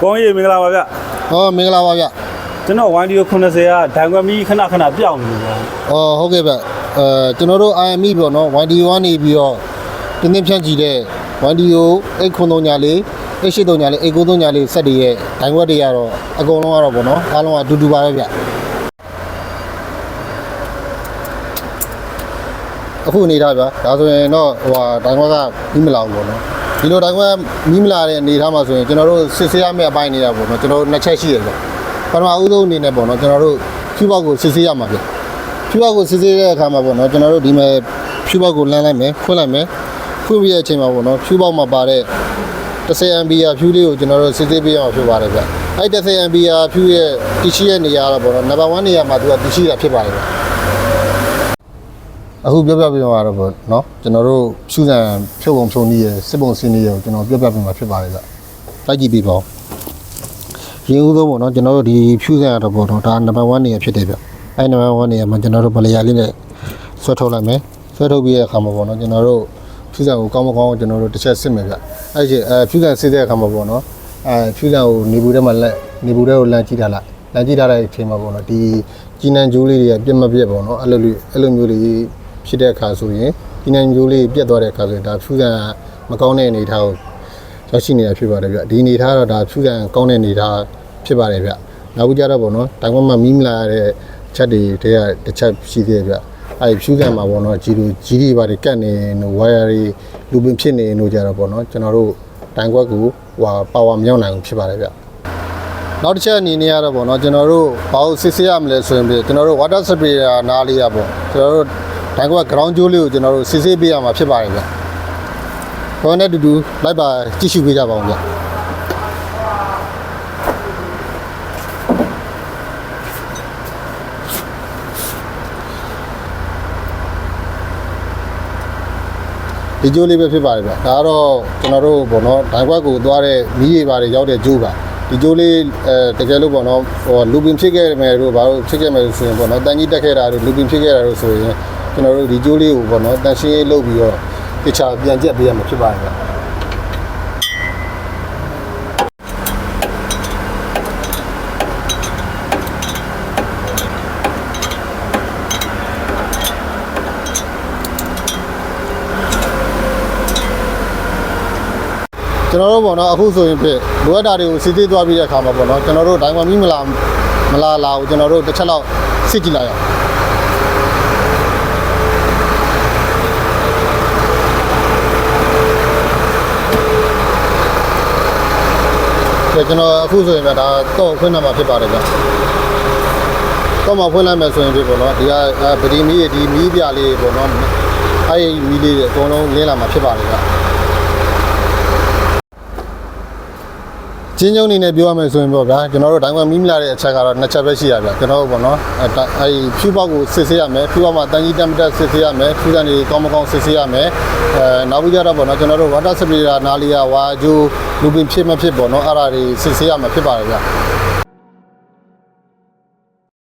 ကောင်းကြီးမင်္ဂလာပါဗျဟောမင်္ဂလာပါဗျကျွန်တော်ဝိုင်းဒီယို80ကဒိုင်ကွက်မီခဏခဏပြောင်းနေတယ်ဗျ။အော်ဟုတ်ကဲ့ဗျ။အဲကျွန်တော်တို့ IME ပေါ့နော် YDO ကနေပြီးတော့တင်းတင်းဖြန့်ကြည့်တဲ့ YDO 893ညာလေး883ညာလေး893ညာလေးစက်တွေရဲ့ဒိုင်ဝက်တွေကတော့အကုန်လုံးကတော့ပေါ့နော်အားလုံးကအတူတူပါပဲဗျ။အခုအနေထားဗျာဒါဆိုရင်တော့ဟိုဟာဒိုင်ဝက်ကပြီးမလာဘူးပေါ့နော် ဒီလိုဒိုင်ဝက်ပြီးမလာတဲ့အနေထားမှာဆိုရင်ကျွန်တော်တို့စစ်ဆေးရမယ့်အပိုင်းနေတာပေါ့နော်ကျွန်တော်တို့နှစ်ချက်ရှိရဗျပထမဦးဆုံးအနေနဲ့ပေါ့နော်ကျွန်တော်တို့ဖြူပေါက်ကိုစစ်ဆေးရမှာဗျဖြူပေါက်ကိုစစ်ဆေးတဲ့အခါမှာပေါ့နော်ကျွန်တော်တို့ဒီမဲ့ဖြူပေါက်ကိုလမ်းလိုက်မယ်ဖွင့်လိုက်မယ်ဖွင့်ပြီးတဲ့အချိန်မှာပေါ့နော်ဖြူပေါက်မှာပါတဲ့10 MB ဖြူလေးကိုကျွန်တော်တို့စစ်ဆေးပေးရမှာဖြစ်ပါတယ်ဗျအဲ့10 MB ဖြူရဲ့တရှိရဲ့နေရာတော့ပေါ့နော်နံပါတ်1နေရာမှာသူကတရှိတာဖြစ်ပါတယ်ဗျ အခုပြောပြပြမှာတော့ပေါ့နော်ကျွန်တော်တို့ဖြူစံဖြုတ်ပုံဖြုံနည်းရယ်စစ်ပုံစင်းနည်းရယ်ကိုကျွန်တော်ပြောပြပြမှာဖြစ်ပါတယ်ဗျတိုက်ကြည့်ပြီးပေါ့ရင်ဦးဆုံးပေါ့နော်ကျွန်တော်တို့ဒီဖြူစံရတော့ပေါ့နော်ဒါနံပါတ်1နေရာဖြစ်တယ်ဗျအဲနံပါတ်1နေရာမှာကျွန်တော်တို့ဗလျာလေးနဲ့ဆွဲထုတ်လိုက်မယ်ဆွဲထုတ်ပြီးတဲ့အခါမှာပေါ့နော်ကျွန်တော်တို့ဖြူစံကိုကောင်းမကောင်းကျွန်တော်တို့တစ်ချက်စစ်မယ်ဗျအဲ့ဒီအဲဖြူစံစစ်တဲ့အခါမှာပေါ့နော်အဲဖြူစံကိုနေဘူးထဲမှာလက်နေဘူးထဲကိုလမ်းကြည့်ထားလိုက်လမ်းကြည့်ထားတဲ့အချိန်မှာပေါ့နော်ဒီကြီးနံကျိုးလေးတွေကပြက်မပြက်ပေါ့နော်အဲ့လိုလေးအဲ့လိုမျိုးလေး ဖြစ်တဲ့အခါဆိုရင်ဒီနိုင်မျိုးလေးပြတ်သွားတဲ့အခါဆိုရင်ဒါဖြူစံမကောင်းတဲ့အနေအထားကိုရောက်ရှိနေတာဖြစ်ပါတယ်ဗျဒီအနေအထားတော့ဒါဖြူစံကောင်းတဲ့အနေအထားဖြစ်ပါတယ်ဗျနောက်ကြတော့ဗောနော်တိုင်ဝမ်မှာမီးမလာရတဲ့ချက်တွေတည်းကတစ်ချက်ရှိသေးတယ်ဗျအဲဒီဖြူစံမှာဗောနော်ဂျီလိုဂျီတွေပါတွေကတ်နေလို့ဝါယာတွေလူပင်ဖြစ်နေလို့ကြတော့ဗောနော်ကျွန်တော်တို့တိုင်ခွက်ကိုဟိုပါဝါမရောက်နိုင်ဘူးဖြစ်ပါတယ်ဗျနောက်တစ်ချက်အနေနဲ့ကတော့ဗောနော်ကျွန်တော်တို့ဘာလို့စစ်ဆေးရမလဲဆိုရင်ကျွန်တော်တို့ water sprayer နားလေးရပေါ့ကျွန်တော်တို့ ဒါက ground ကြိုးလေးကိုကျွန်တော်တို့စစ်ဆေးပေးရမှာဖြစ်ပါတယ်ဗျ။ဘောနဲ့တူတူလိုက်ပါကြည့်ရှုပေးကြပါဦးဗျ။ဒီကြိုးလေးပဲဖြစ်ပါတယ်ဗျ။ဒါကတော့ကျွန်တော်တို့ဘောနော်ဒိုင်ခွက်ကိုသွားတဲ့မီးရေပါတယ်ရောက်တဲ့ကြိုးပါ။ဒီကြိုးလေးအဲတကယ်လို့ပေါ့နော်ဟိုလူပင်ဖြစ်ခဲ့မယ်တို့ဘာလို့ဖြစ်ခဲ့မယ်ဆိုရင်ပေါ့နော်တန်ကြီးတက်ခဲ့တာတို့လူပင်ဖြစ်ခဲ့တာတို့ဆိုရင် ကျွန်တော်တို့ဒီကြိုးလေးကိုပေါ့နော်တန်ရှင်းရေးလုပ်ပြီးတော့တခြားပြန်ကျက်ပေးရမှာဖြစ်ပါတယ်ဗျကျွန်တော်တို့ပေါ့နော်အခုဆိုရင်ဖြစ်လိုအပ်တာတွေကိုစစ်သေးသွားပြီးတဲ့အခါမှာပေါ့နော်ကျွန်တော်တို့ဒိုင်ဝမ်မီမလာမလာလာကိုကျွန်တော်တို့တစ်ချက်လောက်စစ်ကြည့်လိုက်အောင် ကဲကျွန်တော်အခုဆိုရင်ဗျဒါတော့ဖွင့်လာမှာဖြစ်ပါတယ်ဗျတော့မဖွင့်လိုက်မယ်ဆိုရင်ဒီပေါ့နော်ဒီကအဲပဒီမီးဒီမီးပြလေးပေါ့နော်အဲ့ဒီမီးလေးတွေအကုန်လုံးလင်းလာမှာဖြစ်ပါတယ်ဗျ ချင်းကျုံနေနဲ့ပြောရမယ်ဆိုရင်ပေါ့ဗျာကျွန်တော်တို့ဒိုင်ဝမ်မီးမလာတဲ့အချက်ကတော့နှစ်ချက်ပဲရှိရဗျကျွန်တော်တို့ပေါ့နော်အဲအဲ့ဒီဖြူပေါက်ကိုစစ်ဆေးရမယ်ဖြူပေါက်မှာတန်ကြီးတက်မတက်စစ်ဆေးရမယ်ဖြူတန်တွေကောင်းမကောင်းစစ်ဆေးရမယ်အဲနောက်ပြီးကြတော့ပေါ့နော်ကျွန်တော်တို့ဝါတာစပရီယာနာလီယာဝါဂျူလူပင်ဖြစ်မဖြစ်ပေါ့နော်အဲ့ဒါတွေစစ်ဆေးရမှာဖြစ်ပါတယ်ဗျ